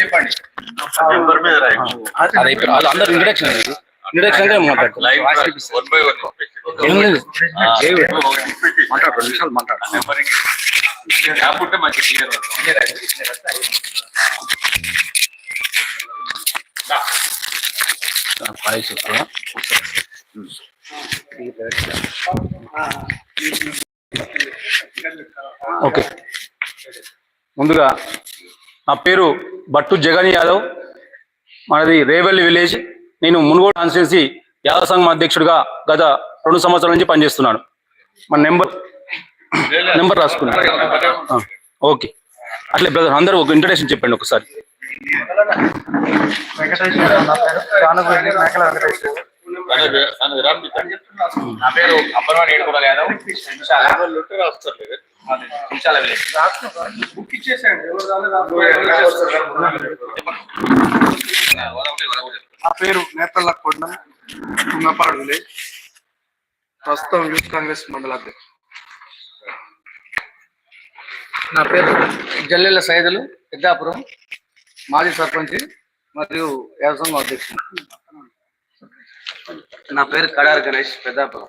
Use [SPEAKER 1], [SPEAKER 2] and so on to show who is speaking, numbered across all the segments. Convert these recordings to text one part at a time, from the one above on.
[SPEAKER 1] చెప్పండి.
[SPEAKER 2] అందరు introduction introduction లేదు.
[SPEAKER 3] మాట్లాడు
[SPEAKER 2] ఓకే ముందుగా నా పేరు బట్టు జగన్ యాదవ్. మనది రేవల్లి విలేజ్. నేను మునుగోడు కాన్స్టిట్యున్సీ యాదవ్ సంఘం అధ్యక్షుడిగా గత రెండు సంవత్సరాల నుంచి పనిచేస్తున్నాను. మన నెంబర్ నెంబర్ రాసుకున్నాను. ఓకే. అట్లే బ్రదర్ అందరూ ఒక ఇంట్రడక్షన్ చెప్పండి ఒకసారి.
[SPEAKER 1] నా పేరు అప్పలవాణి ఏడుకోవడం యాదవ్. నిమిషాల
[SPEAKER 4] నా పేరు నేతల్ల కొండ విలేజ్ ప్రస్తుతం యూత్ కాంగ్రెస్ మండల అధ్యక్షుడు.
[SPEAKER 5] నా పేరు జల్లెల సైదులు పెద్దాపురం మాజీ సర్పంచ్ మరియు వ్యవసాయ అధ్యక్షుడు. నా పేరు కడారి గణేష్ పెద్దాపురం.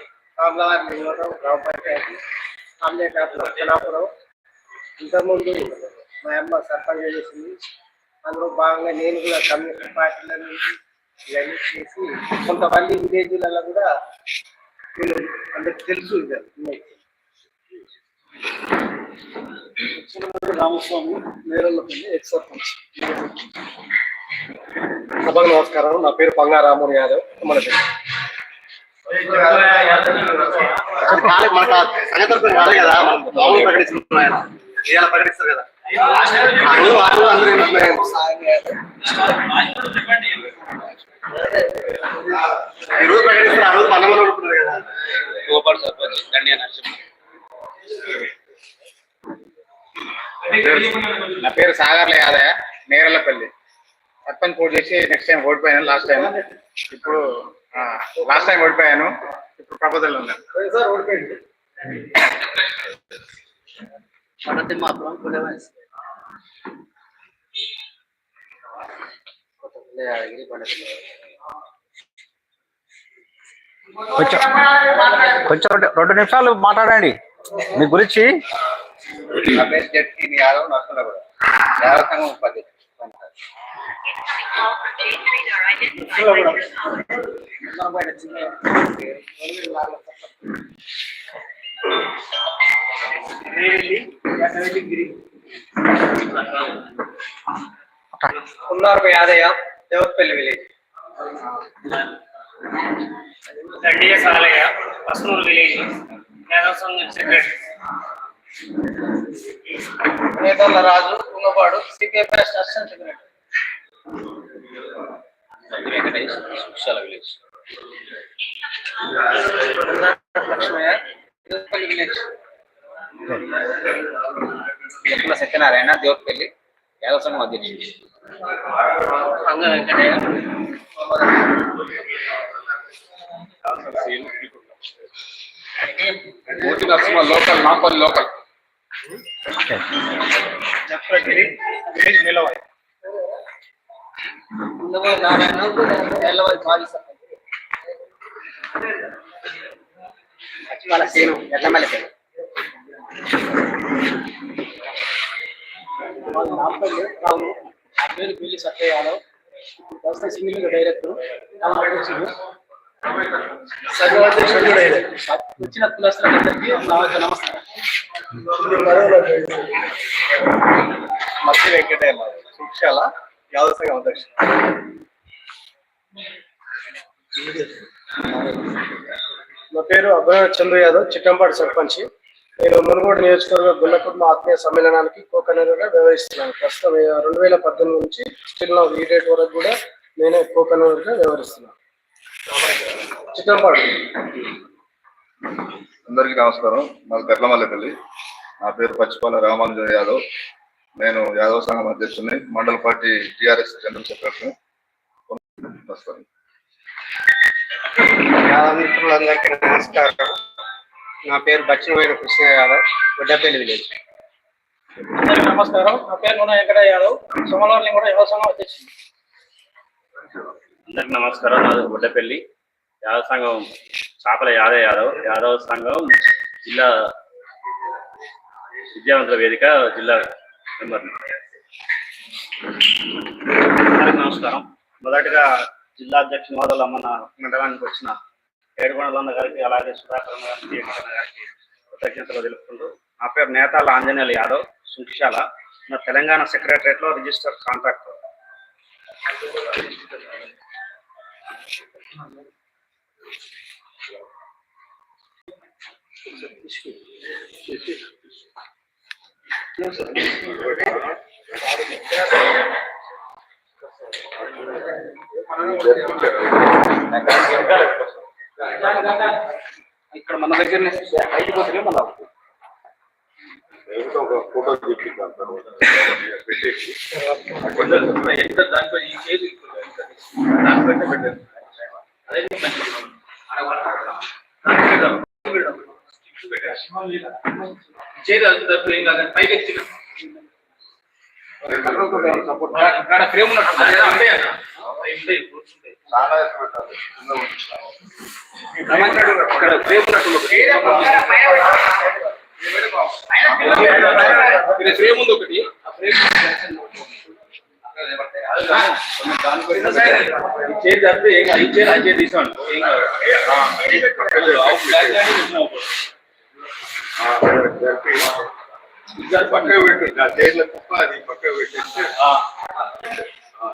[SPEAKER 4] కామలవారి నియోజకవర్గం గ్రామ పంచాయతీ జనాపురం ఇంతకుముందు మా అమ్మ సర్పంచ్ చేసింది. అందులో భాగంగా నేను కూడా కమ్యూనిస్ట్ పార్టీల నుంచి ఇవన్నీ చేసి కొంతమంది విలేజ్లలో కూడా అందరికి తెలుసు రామస్వామి నేరళ్ళపల్లి ఎక్స్ సర్పంచ్. సభకు నమస్కారం. నా పేరు పంగా రామూరి యాదవ్. మన మనకు కదా మామూలు ఇవాళ ప్రకటిస్తారు కదా అందరూ అందరూ ఈ రోజు ప్రకటిస్తారు ఆ రోజు పన్నెండు కదా
[SPEAKER 1] గోపాల్ సర్పంచ్ నా పేరు సాగర్ల యాదయ్య నేరలపల్లి. సర్పంచ్ పోటీ చేసి నెక్స్ట్ టైం ఓడిపోయాను లాస్ట్ టైం ఇప్పుడు లాస్ట్ టైం ఓడిపోయాను. ఇప్పుడు ప్రపోజల్ ఉన్నాను.
[SPEAKER 2] కొంచెం కొంచెం రెండు- నిమిషాలు మాట్లాడండి. మీ గురించి
[SPEAKER 1] ఉపాధ్యక్షుడు
[SPEAKER 4] ఉన్నారు యాదయ్య దేవపల్లి విలేజ్
[SPEAKER 6] దండియ సాలయ్య పసనూరు విలేజ్ యాదవ్ సంఘం secretary
[SPEAKER 5] Netala Raju Kungapadu CPI press assistant secretary
[SPEAKER 1] Venkatesh Sushala village.
[SPEAKER 5] Lakshmaiah Devapalli village.
[SPEAKER 1] Eppula Satyanarayana Devapalli Yadav సంఘం అధ్యక్షుడు.
[SPEAKER 5] Anga
[SPEAKER 1] Venkataiah. Murthy Narasimha local Napalli
[SPEAKER 4] local. Village నిలవాయి
[SPEAKER 5] ముందుగా నారాయణ ఎల్లవై మాజీ సర్పంచ్
[SPEAKER 1] వాళ్ళ సేను. ఎట్లమల్లి పేరు
[SPEAKER 5] నాపల్లి రావు నా పేరు పిల్లి సత్య యాదవ్ ప్రస్తుతం సింగిల్ డైరెక్టర్. వచ్చిన కులస్తులందరికీ నమస్కారం.
[SPEAKER 4] మత్స్య వెంకటయ్య శిక్షాల యాదవ సంఘం నా పేరు అభినవ్ చంద్ర యాదవ్ చిట్టంపాడు సర్పంచ్ నేను మునుగోడు నియోజకవర్గ గుల్లకుర్మ ఆత్మీయ సమ్మేళనానికి కో వ్యవహరిస్తున్నాను ప్రస్తుతం రెండు వేల పద్దెనిమిది నుంచి స్టిల్ నా ఈ డేట్ వరకు కూడా నేనే కో వ్యవహరిస్తున్నాను చిట్టంపాడు
[SPEAKER 7] అందరికీ నమస్కారం. మాది తల్లి నా పేరు పచ్చిపాల రామానుజన్ యాదవ్. నేను యాదవ్ సంఘం అధ్యక్షుడిని మండల party TRS general secretary
[SPEAKER 4] Yadav మిత్రులందరికీ నమస్కారం. నా పేరు బచ్చినమైన కృష్ణ యాదవ్ గుడ్డపల్లి విలేజ్.
[SPEAKER 5] అందరికీ నమస్కారం. నా పేరు నూనె వెంకట యాదవ్ సోమవారం కూడా యువ సంఘం అధ్యక్షుడు
[SPEAKER 6] అందరికి నమస్కారం. నాది గుడ్డపల్లి. యాదవ్ సంఘం చాపల యాదవ్ యాదవ్ యాదవ్ సంఘం జిల్లా విద్యావంతుల వేదిక జిల్లా నమస్కారం. మొదటగా జిల్లా అధ్యక్షుని హోదాలో మన మండలానికి వచ్చిన ఏడుకొండలంద గారికి అలాగే సుధాకర్ గారికి ఏకన్న గారికి కృతజ్ఞతలు తెలుపుకుంటూ నా పేరు నేతాల ఆంజనేయులు యాదవ్ సుంకిశాల. నా తెలంగాణ సెక్రటరియట్లో రిజిస్టర్ కాంట్రాక్టర్.
[SPEAKER 2] ఇక్కడ మన దగ్గర ఐదు పోతే మన
[SPEAKER 7] ఫోటో చూపిస్తాను
[SPEAKER 2] ఎంత దాంట్లో ఈ చేతి పెట్టారు అదే మంచిది. ఆడ తప్పు ఏం పైకి ఎత్తి ఫ్రేమ్ ఉన్నట్టు ఇక్కడ ఫ్రేమ్ ఉన్నట్టు ఒకటి. ఫ్రేమ్ ఉంది ఒకటి ఆ ఫ్రేమ్ చేతి తప్పితే ఏం కాదు చేతి తీసుకోండి ఏం కాదు
[SPEAKER 7] பக்க வீட்டு ஜெயில குப்பா அது பக்க
[SPEAKER 2] வீட்டு